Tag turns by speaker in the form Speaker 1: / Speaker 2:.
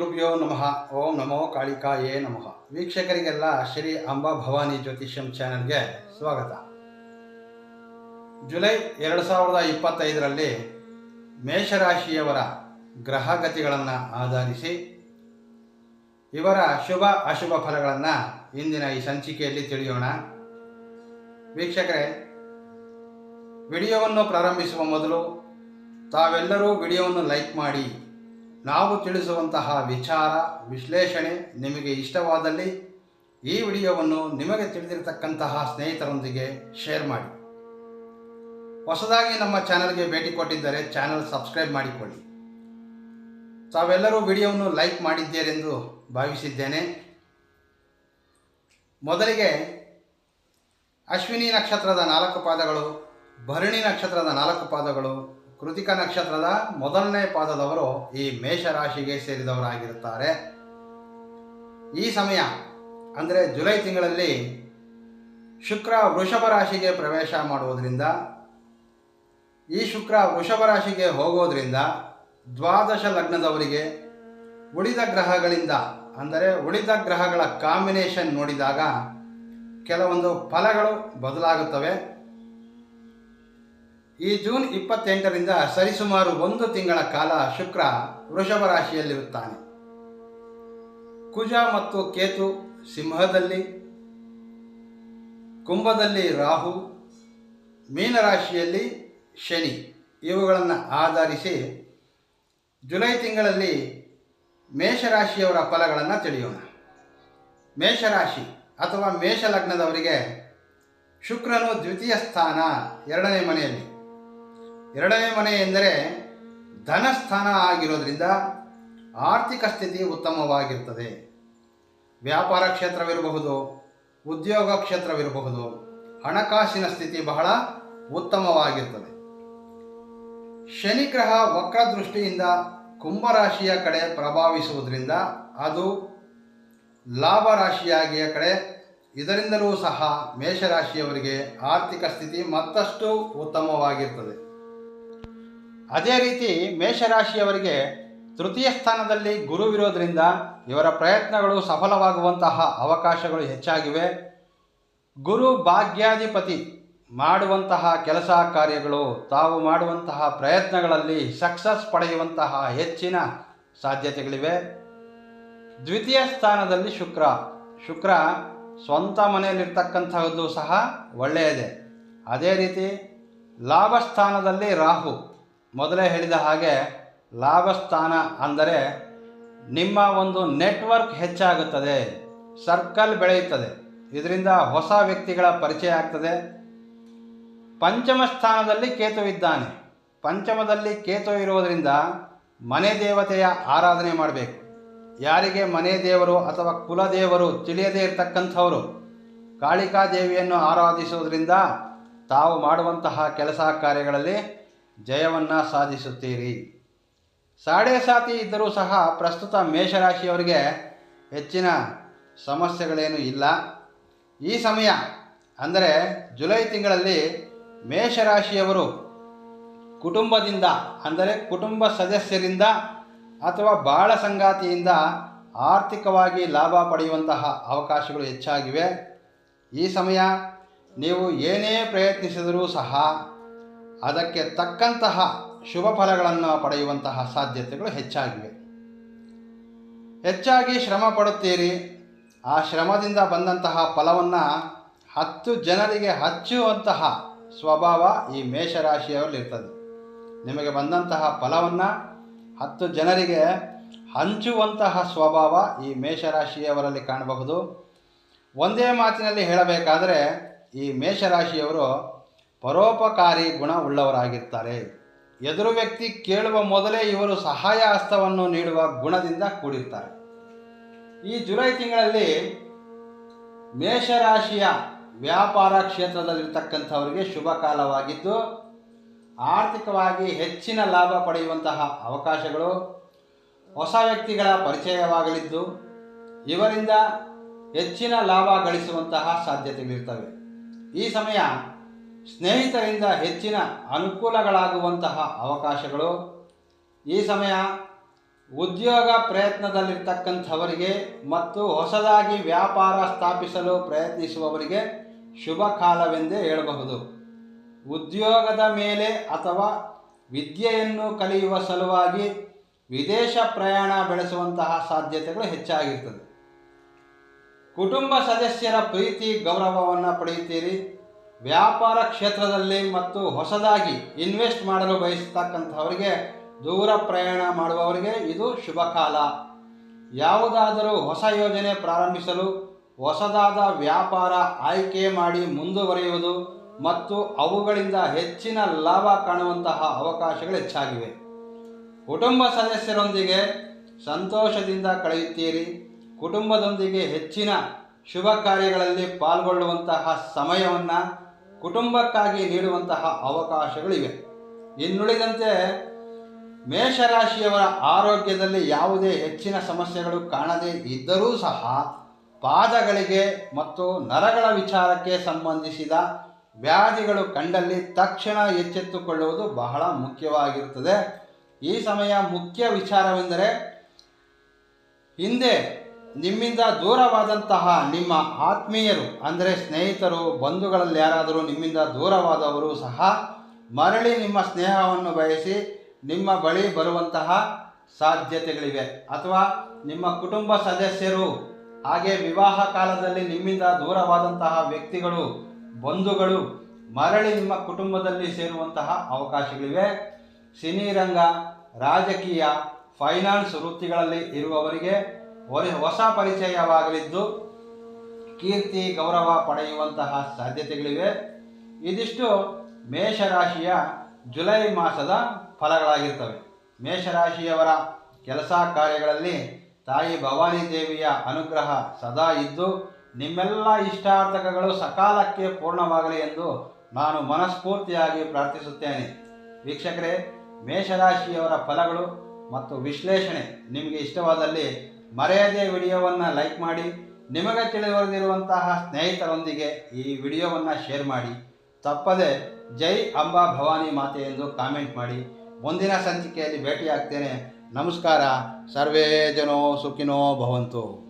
Speaker 1: ಗುರುಭ್ಯೋ ನಮಃ. ಓಂ ನಮೋ ಕಾಳಿಕಾಯೇ ನಮಃ. ವೀಕ್ಷಕರಿಗೆಲ್ಲ ಶ್ರೀ ಅಂಬಾ ಭವಾನಿ ಜ್ಯೋತಿಷ್ಯಂ ಚಾನೆಲ್ಗೆ ಸ್ವಾಗತ. ಜುಲೈ ಎರಡು ಸಾವಿರದ ಇಪ್ಪತ್ತೈದರಲ್ಲಿ ಮೇಷರಾಶಿಯವರ ಗ್ರಹಗತಿಗಳನ್ನು ಆಧರಿಸಿ ಇವರ ಶುಭ ಅಶುಭ ಫಲಗಳನ್ನು ಇಂದಿನ ಈ ಸಂಚಿಕೆಯಲ್ಲಿ ತಿಳಿಯೋಣ. ವೀಕ್ಷಕರೇ, ವಿಡಿಯೋವನ್ನು ಪ್ರಾರಂಭಿಸುವ ಮೊದಲು ತಾವೆಲ್ಲರೂ ವಿಡಿಯೋವನ್ನು ಲೈಕ್ ಮಾಡಿ ನಾವು ತಿಳಿಸುವಂತಹ ವಿಚಾರ, ವಿಶ್ಲೇಷಣೆ ನಿಮಗೆ ಇಷ್ಟವಾದಲ್ಲಿ ಈ ವಿಡಿಯೋವನ್ನು ನಿಮಗೆ ತಿಳಿದಿರತಕ್ಕಂತಹ ಸ್ನೇಹಿತರೊಂದಿಗೆ ಶೇರ್ ಮಾಡಿ. ಹೊಸದಾಗಿ ನಮ್ಮ ಚಾನಲ್ಗೆ ಭೇಟಿ ಕೊಟ್ಟಿದ್ದರೆ ಚಾನಲ್ ಸಬ್ಸ್ಕ್ರೈಬ್ ಮಾಡಿಕೊಳ್ಳಿ. ತಾವೆಲ್ಲರೂ ವಿಡಿಯೋವನ್ನು ಲೈಕ್ ಮಾಡಿದ್ದೀರೆಂದು ಭಾವಿಸಿದ್ದೇನೆ. ಮೊದಲಿಗೆ ಅಶ್ವಿನಿ ನಕ್ಷತ್ರದ ನಾಲ್ಕು ಪಾದಗಳು, ಭರಣಿ ನಕ್ಷತ್ರದ ನಾಲ್ಕು ಪಾದಗಳು ಕೃತಿಕ ನಕ್ಷತ್ರದ ಮೊದಲನೇ ಪಾದದವರು ಈ ಮೇಷರಾಶಿಗೆ ಸೇರಿದವರಾಗಿರುತ್ತಾರೆ. ಈ ಸಮಯ, ಅಂದರೆ ಜುಲೈ ತಿಂಗಳಲ್ಲಿ ಶುಕ್ರ ವೃಷಭ ರಾಶಿಗೆ ಪ್ರವೇಶ ಮಾಡುವುದರಿಂದ, ಈ ಶುಕ್ರ ವೃಷಭ ರಾಶಿಗೆ ಹೋಗೋದ್ರಿಂದ ದ್ವಾದಶ ಲಗ್ನದವರಿಗೆ ಉಳಿದ ಗ್ರಹಗಳಿಂದ, ಅಂದರೆ ಉಳಿದ ಗ್ರಹಗಳ ಕಾಂಬಿನೇಷನ್ ನೋಡಿದಾಗ ಕೆಲವೊಂದು ಫಲಗಳು ಬದಲಾಗುತ್ತವೆ. ಈ ಜೂನ್ ಇಪ್ಪತ್ತೆಂಟರಿಂದ ಸರಿಸುಮಾರು ಒಂದು ತಿಂಗಳ ಕಾಲ ಶುಕ್ರ ವೃಷಭ ರಾಶಿಯಲ್ಲಿರುತ್ತಾನೆ. ಕುಜ ಮತ್ತು ಕೇತು ಸಿಂಹದಲ್ಲಿ, ಕುಂಭದಲ್ಲಿ ರಾಹು ಮೀನರಾಶಿಯಲ್ಲಿ ಶನಿ. ಇವುಗಳನ್ನು ಆಧರಿಸಿ ಜುಲೈ ತಿಂಗಳಲ್ಲಿ ಮೇಷರಾಶಿಯವರ ಫಲಗಳನ್ನು ತಿಳಿಯೋಣ. ಮೇಷರಾಶಿ ಅಥವಾ ಮೇಷ ಲಗ್ನದವರಿಗೆ ಶುಕ್ರನು ದ್ವಿತೀಯ ಸ್ಥಾನ ಎರಡನೇ ಮನೆಯಲ್ಲಿ. ಎರಡನೇ ಮನೆ ಎಂದರೆ ಧನಸ್ಥಾನ ಆಗಿರೋದ್ರಿಂದ ಆರ್ಥಿಕ ಸ್ಥಿತಿ ಉತ್ತಮವಾಗಿರ್ತದೆ. ವ್ಯಾಪಾರ ಕ್ಷೇತ್ರವಿರಬಹುದು, ಉದ್ಯೋಗ ಕ್ಷೇತ್ರವಿರಬಹುದು, ಹಣಕಾಸಿನ ಸ್ಥಿತಿ ಬಹಳ ಉತ್ತಮವಾಗಿರ್ತದೆ. ಶನಿ ಗ್ರಹ ವಕ್ರದೃಷ್ಟಿಯಿಂದ ಕುಂಭರಾಶಿಯ ಕಡೆ ಪ್ರಭಾವಿಸುವುದರಿಂದ ಅದು ಲಾಭ ರಾಶಿಯಾಗಿಯ ಕಡೆ, ಇದರಿಂದಲೂ ಸಹ ಮೇಷರಾಶಿಯವರಿಗೆ ಆರ್ಥಿಕ ಸ್ಥಿತಿ ಮತ್ತಷ್ಟು ಉತ್ತಮವಾಗಿರ್ತದೆ. ಅದೇ ರೀತಿ ಮೇಷರಾಶಿಯವರಿಗೆ ತೃತೀಯ ಸ್ಥಾನದಲ್ಲಿ ಗುರುವಿರೋದರಿಂದ ಇವರ ಪ್ರಯತ್ನಗಳು ಸಫಲವಾಗುವಂತಹ ಅವಕಾಶಗಳು ಹೆಚ್ಚಾಗಿವೆ. ಗುರು ಭಾಗ್ಯಾಧಿಪತಿ ಮಾಡುವಂತಹ ಕೆಲಸ ಕಾರ್ಯಗಳು, ತಾವು ಮಾಡುವಂತಹ ಪ್ರಯತ್ನಗಳಲ್ಲಿ ಸಕ್ಸಸ್ ಪಡೆಯುವಂತಹ ಹೆಚ್ಚಿನ ಸಾಧ್ಯತೆಗಳಿವೆ. ದ್ವಿತೀಯ ಸ್ಥಾನದಲ್ಲಿ ಶುಕ್ರ. ಶುಕ್ರ ಸ್ವಂತ ಮನೆಯಲ್ಲಿರ್ತಕ್ಕಂಥದ್ದು ಸಹ ಒಳ್ಳೆಯದೇ. ಅದೇ ರೀತಿ ಲಾಭ ಸ್ಥಾನದಲ್ಲಿ ರಾಹು. ಮೊದಲೇ ಹೇಳಿದ ಹಾಗೆ ಲಾಭಸ್ಥಾನ ಅಂದರೆ ನಿಮ್ಮ ಒಂದು ನೆಟ್ವರ್ಕ್ ಹೆಚ್ಚಾಗುತ್ತದೆ, ಸರ್ಕಲ್ ಬೆಳೆಯುತ್ತದೆ. ಇದರಿಂದ ಹೊಸ ವ್ಯಕ್ತಿಗಳ ಪರಿಚಯ ಆಗ್ತದೆ. ಪಂಚಮ ಸ್ಥಾನದಲ್ಲಿ ಕೇತುವಿದ್ದಾನೆ ಪಂಚಮದಲ್ಲಿ ಕೇತು ಇರುವುದರಿಂದ ಮನೆ ದೇವತೆಯ ಆರಾಧನೆ ಮಾಡಬೇಕು. ಯಾರಿಗೆ ಮನೆ ದೇವರು ಅಥವಾ ಕುಲದೇವರು ತಿಳಿಯದೇ ಇರತಕ್ಕಂಥವರು ಕಾಳಿಕಾ ದೇವಿಯನ್ನು ಆರಾಧಿಸುವುದರಿಂದ ತಾವು ಮಾಡುವಂತಹ ಕೆಲಸ ಕಾರ್ಯಗಳಲ್ಲಿ ಜಯವನ್ನು ಸಾಧಿಸುತ್ತೀರಿ. ಸಾಡೆ ಸಾತಿ ಇದ್ದರೂ ಸಹ ಪ್ರಸ್ತುತ ಮೇಷರಾಶಿಯವರಿಗೆ ಹೆಚ್ಚಿನ ಸಮಸ್ಯೆಗಳೇನೂ ಇಲ್ಲ. ಈ ಸಮಯ ಅಂದರೆ ಜುಲೈ ತಿಂಗಳಲ್ಲಿ ಮೇಷರಾಶಿಯವರು ಕುಟುಂಬದಿಂದ ಅಂದರೆ ಕುಟುಂಬ ಸದಸ್ಯರಿಂದ ಅಥವಾ ಬಾಳ ಸಂಗಾತಿಯಿಂದ ಆರ್ಥಿಕವಾಗಿ ಲಾಭ ಪಡೆಯುವಂತಹ ಅವಕಾಶಗಳು ಹೆಚ್ಚಾಗಿವೆ. ಈ ಸಮಯ ನೀವು ಏನೇ ಪ್ರಯತ್ನಿಸಿದರೂ ಸಹ ಅದಕ್ಕೆ ತಕ್ಕಂತಹ ಶುಭ ಫಲಗಳನ್ನು ಪಡೆಯುವಂತಹ ಸಾಧ್ಯತೆಗಳು ಹೆಚ್ಚಾಗಿವೆ. ಹೆಚ್ಚಾಗಿ ಶ್ರಮ ಪಡುತ್ತೀರಿ. ಆ ಶ್ರಮದಿಂದ ಬಂದಂತಹ ಫಲವನ್ನು ಹತ್ತು ಜನರಿಗೆ ಹಚ್ಚುವಂತಹ ಸ್ವಭಾವ ಈ ಮೇಷರಾಶಿಯವರಲ್ಲಿರ್ತದೆ ನಿಮಗೆ ಬಂದಂತಹ ಫಲವನ್ನು ಹತ್ತು ಜನರಿಗೆ ಹಂಚುವಂತಹ ಸ್ವಭಾವ ಈ ಮೇಷರಾಶಿಯವರಲ್ಲಿ ಕಾಣಬಹುದು. ಒಂದೇ ಮಾತಿನಲ್ಲಿ ಹೇಳಬೇಕಾದರೆ ಈ ಮೇಷರಾಶಿಯವರು ಪರೋಪಕಾರಿ ಗುಣ ಉಳ್ಳವರಾಗಿರ್ತಾರೆ ಎದುರು ವ್ಯಕ್ತಿ ಕೇಳುವ ಮೊದಲೇ ಇವರು ಸಹಾಯ ಹಸ್ತವನ್ನು ನೀಡುವ ಗುಣದಿಂದ ಕೂಡಿರ್ತಾರೆ. ಈ ಜುಲೈ ತಿಂಗಳಲ್ಲಿ ಮೇಷರಾಶಿಯ ವ್ಯಾಪಾರ ಕ್ಷೇತ್ರದಲ್ಲಿರ್ತಕ್ಕಂಥವರಿಗೆ ಶುಭ ಕಾಲವಾಗಿದ್ದು, ಆರ್ಥಿಕವಾಗಿ ಹೆಚ್ಚಿನ ಲಾಭ ಪಡೆಯುವಂತಹ ಅವಕಾಶಗಳು ಹೊಸ ವ್ಯಕ್ತಿಗಳ ಪರಿಚಯವಾಗಲಿದ್ದು, ಇವರಿಂದ ಹೆಚ್ಚಿನ ಲಾಭ ಗಳಿಸುವಂತಹ ಸಾಧ್ಯತೆಗಳಿರ್ತವೆ. ಈ ಸಮಯ ಸ್ನೇಹಿತರಿಂದ ಹೆಚ್ಚಿನ ಅನುಕೂಲಗಳಾಗುವಂತಹ ಅವಕಾಶಗಳು. ಈ ಸಮಯ ಉದ್ಯೋಗ ಪ್ರಯತ್ನದಲ್ಲಿರ್ತಕ್ಕಂಥವರಿಗೆ ಮತ್ತು ಹೊಸದಾಗಿ ವ್ಯಾಪಾರ ಸ್ಥಾಪಿಸಲು ಪ್ರಯತ್ನಿಸುವವರಿಗೆ ಶುಭ ಕಾಲವೆಂದೇ ಹೇಳಬಹುದು. ಉದ್ಯೋಗದ ಮೇಲೆ ಅಥವಾ ವಿದ್ಯೆಯನ್ನು ಕಲಿಯುವ ಸಲುವಾಗಿ ವಿದೇಶ ಪ್ರಯಾಣ ಬೆಳೆಸುವಂತಹ ಸಾಧ್ಯತೆಗಳು ಹೆಚ್ಚಾಗಿರ್ತದೆ. ಕುಟುಂಬ ಸದಸ್ಯರ ಪ್ರೀತಿ ಗೌರವವನ್ನು ಪಡೆಯುತ್ತೀರಿ. ವ್ಯಾಪಾರ ಕ್ಷೇತ್ರದಲ್ಲಿ ಮತ್ತು ಹೊಸದಾಗಿ ಇನ್ವೆಸ್ಟ್ ಮಾಡಲು ಬಯಸತಕ್ಕಂಥವರಿಗೆ ದೂರ ಪ್ರಯಾಣ ಮಾಡುವವರಿಗೆ ಇದು ಶುಭ ಕಾಲ ಯಾವುದಾದರೂ ಹೊಸ ಯೋಜನೆ ಪ್ರಾರಂಭಿಸಲು ಹೊಸದಾದ ವ್ಯಾಪಾರ ಆಯ್ಕೆ ಮಾಡಿ ಮುಂದುವರಿಯುವುದು ಮತ್ತು ಅವುಗಳಿಂದ ಹೆಚ್ಚಿನ ಲಾಭ ಕಾಣುವಂತಹ ಅವಕಾಶಗಳು ಹೆಚ್ಚಾಗಿವೆ. ಕುಟುಂಬ ಸದಸ್ಯರೊಂದಿಗೆ ಸಂತೋಷದಿಂದ ಕಳೆಯುತ್ತೀರಿ. ಕುಟುಂಬದೊಂದಿಗೆ ಹೆಚ್ಚಿನ ಶುಭ ಕಾರ್ಯಗಳಲ್ಲಿ ಪಾಲ್ಗೊಳ್ಳುವಂತಹ ಸಮಯವನ್ನು ಕುಟುಂಬಕ್ಕಾಗಿ ನೀಡುವಂತಹ ಅವಕಾಶಗಳಿವೆ. ಇನ್ನುಳಿದಂತೆ ಮೇಷರಾಶಿಯವರ ಆರೋಗ್ಯದಲ್ಲಿ ಯಾವುದೇ ಹೆಚ್ಚಿನ ಸಮಸ್ಯೆಗಳು ಕಾಣದೇ ಇದ್ದರೂ ಸಹ ಪಾದಗಳಿಗೆ ಮತ್ತು ನರಗಳ ವಿಚಾರಕ್ಕೆ ಸಂಬಂಧಿಸಿದ ವ್ಯಾಧಿಗಳು ಕಂಡಲ್ಲಿ ತಕ್ಷಣ ಎಚ್ಚೆತ್ತುಕೊಳ್ಳುವುದು ಬಹಳ ಮುಖ್ಯವಾಗಿರುತ್ತದೆ. ಈ ಸಮಯ ಮುಖ್ಯ ವಿಚಾರವೆಂದರೆ ಹಿಂದೆ ನಿಮ್ಮಿಂದ ದೂರವಾದಂತಹ ನಿಮ್ಮ ಆತ್ಮೀಯರು, ಅಂದರೆ ಸ್ನೇಹಿತರು, ಬಂಧುಗಳಲ್ಲಿ ಯಾರಾದರೂ ನಿಮ್ಮಿಂದ ದೂರವಾದವರು ಸಹ ಮರಳಿ ನಿಮ್ಮ ಸ್ನೇಹವನ್ನು ಬಯಸಿ ನಿಮ್ಮ ಬಳಿ ಬರುವಂತಹ ಸಾಧ್ಯತೆಗಳಿವೆ. ಅಥವಾ ನಿಮ್ಮ ಕುಟುಂಬ ಸದಸ್ಯರು, ಹಾಗೆ ವಿವಾಹ ಕಾಲದಲ್ಲಿ ನಿಮ್ಮಿಂದ ದೂರವಾದಂತಹ ವ್ಯಕ್ತಿಗಳು, ಬಂಧುಗಳು ಮರಳಿ ನಿಮ್ಮ ಕುಟುಂಬದಲ್ಲಿ ಸೇರುವಂತಹ ಅವಕಾಶಗಳಿವೆ. ಸಿನಿರಂಗ, ರಾಜಕೀಯ, ಫೈನಾನ್ಸ್ ವೃತ್ತಿಗಳಲ್ಲಿ ಇರುವವರಿಗೆ ಹೊಸ ಪರಿಚಯವಾಗಲಿದ್ದು ಕೀರ್ತಿ, ಗೌರವ ಪಡೆಯುವಂತಹ ಸಾಧ್ಯತೆಗಳಿವೆ. ಇದಿಷ್ಟು ಮೇಷರಾಶಿಯ ಜುಲೈ ಮಾಸದ ಫಲಗಳಾಗಿರ್ತವೆ. ಮೇಷರಾಶಿಯವರ ಕೆಲಸ ಕಾರ್ಯಗಳಲ್ಲಿ ತಾಯಿ ಭವಾನಿ ದೇವಿಯ ಅನುಗ್ರಹ ಸದಾ ಇದ್ದು, ನಿಮ್ಮೆಲ್ಲ ಇಷ್ಟಾರ್ಥಕಗಳು ಸಕಾಲಕ್ಕೆ ಪೂರ್ಣವಾಗಲಿ ಎಂದು ನಾನು ಮನಸ್ಫೂರ್ತಿಯಾಗಿ ಪ್ರಾರ್ಥಿಸುತ್ತೇನೆ. ವೀಕ್ಷಕರೇ, ಮೇಷರಾಶಿಯವರ ಫಲಗಳು ಮತ್ತು ವಿಶ್ಲೇಷಣೆ ನಿಮಗೆ ಇಷ್ಟವಾದಲ್ಲಿ ಮರೆಯದೇ ವಿಡಿಯೋವನ್ನು ಲೈಕ್ ಮಾಡಿ, ನಿಮಗೆ ತಿಳಿದಿರುವಂತಹ ಸ್ನೇಹಿತರೊಂದಿಗೆ ಈ ವಿಡಿಯೋವನ್ನು ಶೇರ್ ಮಾಡಿ. ತಪ್ಪದೆ ಜೈ ಅಂಬಾ ಭವಾನಿ ಮಾತೆ ಎಂದು ಕಾಮೆಂಟ್ ಮಾಡಿ. ಮುಂದಿನ ಸಂಚಿಕೆಯಲ್ಲಿ ಭೇಟಿಯಾಗ್ತೇನೆ. ನಮಸ್ಕಾರ. ಸರ್ವೇ ಜನೋ ಸುಖಿನೋ ಭವಂತು.